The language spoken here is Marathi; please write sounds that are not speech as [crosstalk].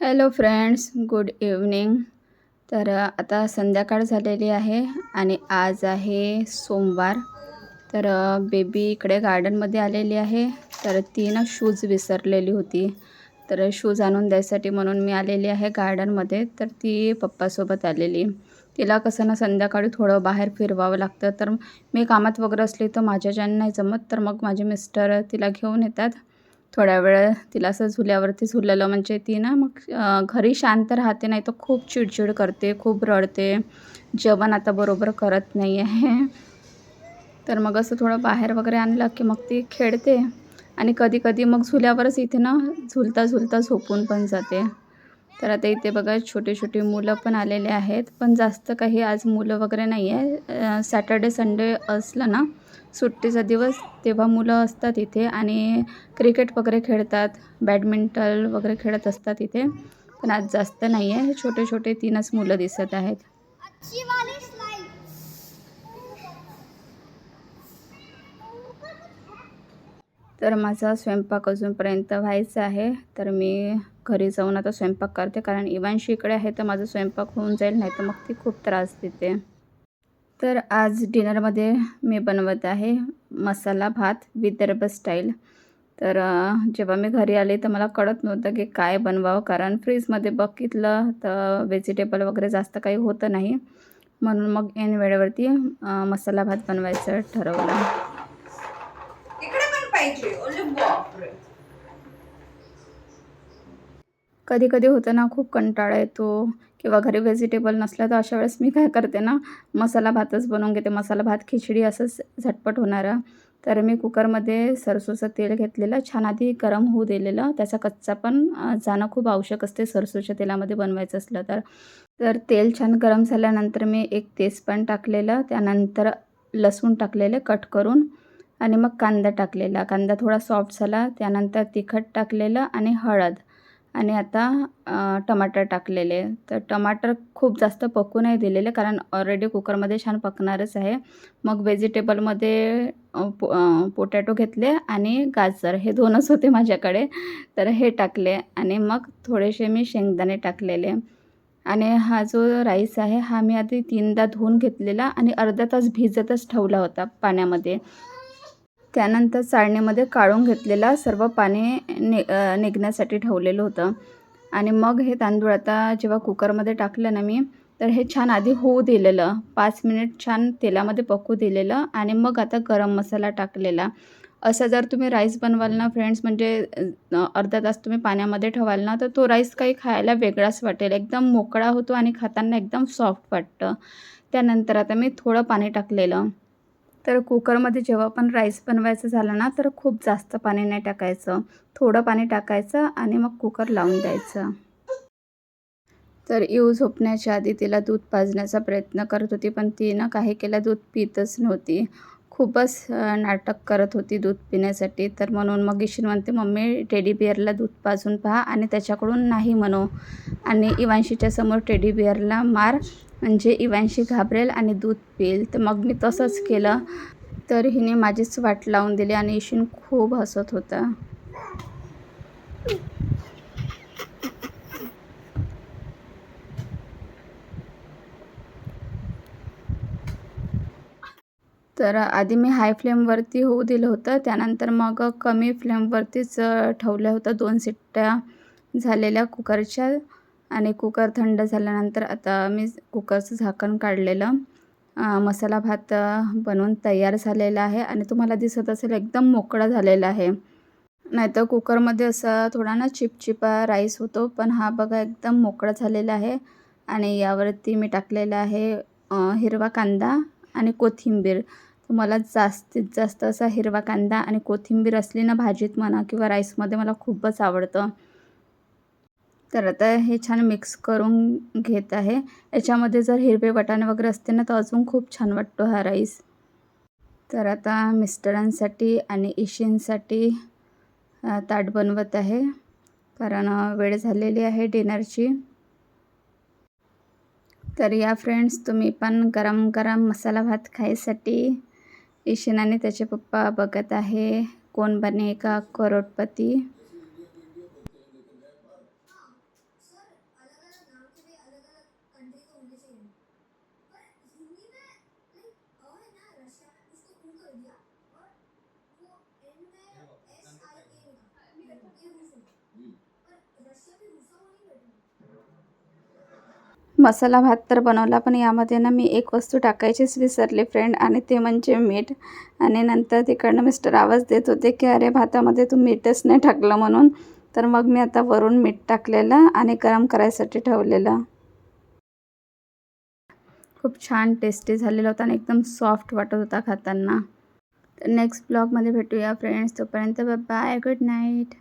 हॅलो फ्रेंड्स गुड इव्हनिंग तर आता संध्याकाळ झालेली आहे आणि आज आहे सोमवार. तर बेबी इकडे गार्डनमध्ये आलेली आहे. तर ती ना शूज विसरलेली होती. तर शूज आणून द्यायसाठी म्हणून मी आलेली आहे गार्डनमध्ये तर ती पप्पासोबत आलेली. तिला कसं ना संध्याकाळी थोडं बाहेर फिरवावं लागतं. तर मी कामात वगैरे असली तर माझ्याच्यानं नाही जमत तर मग माझे मिस्टर तिला घेऊन येतात. थोड्या वेळ तिला असं झुल्यावरती झुललं. म्हणजे ती ना मग घरी शांत राहते नाही तर खूप चिडचिड करते खूप रडते. जेवण आता बरोबर करत नाही आहे [laughs] तर मग असं थोडं बाहेर वगैरे आणलं की मग ती खेळते. आणि कधी कधी मग झुल्यावरच इथे ना झुलता झुलता झोपून पण जाते. तर आता इथे बघा छोटे छोटे मुलं पण आलेले आहेत. पण जास्त काही आज मुलं वगैरे नाही आहे सॅटर्डे संडे असलं ना सुट्टीचा दिवस तेव्हा मुलं असतात इथे आणि क्रिकेट वगैरे खेळतात बॅडमिंटन वगैरे खेळत असतात इथे. पण आज जास्त नाही आहे छोटे छोटे तीनच मुलं दिसत आहेत. तर माझा स्वयंपाक अजूनपर्यंत व्हायचा आहे तर मी घरी जाऊन आता स्वयंपाक करते कारण इवांशी इकडे आहे तर माझा स्वयंपाक होऊन जाईल नाही तर मग ती खूप त्रास देते. तर आज डिनरमध्ये मी बनवत आहे मसाला भात विदर्भ स्टाईल. तर जेव्हा मी घरी आले तर मला कळत नव्हतं की काय बनवावं कारण फ्रीजमध्ये बघितलं तर व्हेजिटेबल वगैरे जास्त काही होतं नाही. म्हणून मग ऐन वेळेवरती मसाला भात बनवायचं ठरवलं. कधी कधी होतं ना खूप कंटाळा येतो. किंवा घरी व्हेजिटेबल नसलं तर अशा वेळेस मी काय करते ना मसाला भातच बनवून घेते. मसाला भात खिचडी असंच झटपट होणारा. तर मी कुकरमध्ये सरसोचं तेल घेतलेलं छान आधी गरम होऊ दिलेलं. त्याचा कच्चा पण जाणं खूप आवश्यक असते सरसोच्या तेलामध्ये बनवायचं असलं तर. तर तेल छान गरम झाल्यानंतर मी एक तेजपान टाकलेलं त्यानंतर लसूण टाकलेले कट करून आणि मग कांदा टाकलेला. कांदा थोडा सॉफ्ट झाला त्यानंतर तिखट टाकलेलं आणि हळद. आणि आता टमाटर टाकलेले. तर टमाटर खूप जास्त पकू नाही दिलेले कारण ऑलरेडी कुकरमध्ये छान पकणारच आहे. मग व्हेजिटेबलमध्ये पो पोटॅटो घेतले आणि गाजर हे दोनच होते माझ्याकडे. तर हे टाकले आणि मग थोडेसे मी शेंगदाणे टाकलेले. आणि हा जो राईस आहे हा मी आधी तीनदा धुवून घेतलेला आणि अर्धा तास भिजतच ठेवला होता पाण्यामध्ये. त्यानंतर चाळणीमध्ये काढून घेतलेला सर्व पाणी नि निघण्यासाठी ठेवलेलं होतं. आणि मग हे तांदूळ आता जेव्हा कुकरमध्ये टाकलं ना मी तर हे छान आधी होऊ दिलेलं. पाच मिनिट छान तेलामध्ये पकू दिलेलं आणि मग आता गरम मसाला टाकलेला. असं जर तुम्ही राईस बनवाल ना फ्रेंड्स म्हणजे अर्धा तास तुम्ही पाण्यामध्ये ठेवाल ना तर तो राईस काही खायला वेगळाच वाटेल. एकदम मोकळा होतो आणि खाताना एकदम सॉफ्ट वाटतं. त्यानंतर आता मी थोडं पाणी टाकलेलं. तर कुकरमध्ये जेव्हा पण राईस बनवायचं झालं ना तर खूप जास्त पाणी नाही टाकायचं. थोडं पाणी टाकायचं आणि मग कुकर लावून द्यायचं. तर येऊ झोपण्याच्या आधी तिला दूध पाजण्याचा प्रयत्न करत होती पण ती ना काही केलं दूध पितच नव्हती. खूपच नाटक करत होती दूध पिण्यासाठी. तर म्हणून मग ईशीन म्हणते मम्मी टेडी बिअरला दूध पाजून पहा आणि त्याच्याकडून नाही म्हणू. आणि इवांशीच्या समोर टेडी बिअरला मार. म्हणजे इवांशी घाबरेल आणि दूध पिईल. तर मग मी तसंच केलं. तर हिने माझीच वाट लावून दिली आणि इशिन खूप हसत होता. तर आधी मी हाय फ्लेमवरती होऊ दिलं होतं. त्यानंतर मग कमी फ्लेमवरतीच ठेवलं होतं दोन शिट्ट्या झालेल्या कुकरच्या आणि कुकर थंड झाल्यानंतर आता मी कुकरचं झाकण काढलेलं. मसाला भात बनवून तयार झालेला आहे आणि तुम्हाला दिसत असेल एकदम मोकळा झालेला आहे. नाहीतर कुकरमध्ये असा थोडा ना चिपचिपा राईस होतो पण हा बघा एकदम मोकळा झालेला आहे. आणि यावरती मी टाकलेला आहे हिरवा कांदा आणि कोथिंबीर. मला जास्तीत जास्त असा हिरवा कांदा आणि कोथिंबीर असली ना भाजीत म्हणा किंवा राईसमध्ये मला खूपच आवडतं. तर आता हे छान मिक्स करून घेत आहे. याच्यामध्ये जर हिरवे वटाणे वगैरे असते ना तर अजून खूप छान वाटतो हा राईस. तर आता मिस्टरांसाठी आणि इशींसाठी ताट बनवत आहे. कारण वेळ झालेली आहे डिनरची. तर या फ्रेंड्स तुम्ही पण गरम गरम मसाला भात खायसाठी ईशन आणि त्याचे पप्पा बघत आहे. कोण बने का करोडपती? मसाला भात तर बनवला पण यामध्ये ना मी एक वस्तू टाकायचीच विसरली फ्रेंड आणि ते म्हणजे मीठ. आणि नंतर तिकडनं मिस्टर आवाज देत होते की अरे भातामध्ये तू मीठच नाही टाकलं म्हणून. तर मग मी आता वरून मीठ टाकलेलं आणि गरम करायसाठी ठेवलेलं. खूप छान टेस्टी झालेला होता आणि एकदम सॉफ्ट वाटत होता खाताना. तर नेक्स्ट ब्लॉगमध्ये भेटूया फ्रेंड्स तोपर्यंत बाय गुड नाईट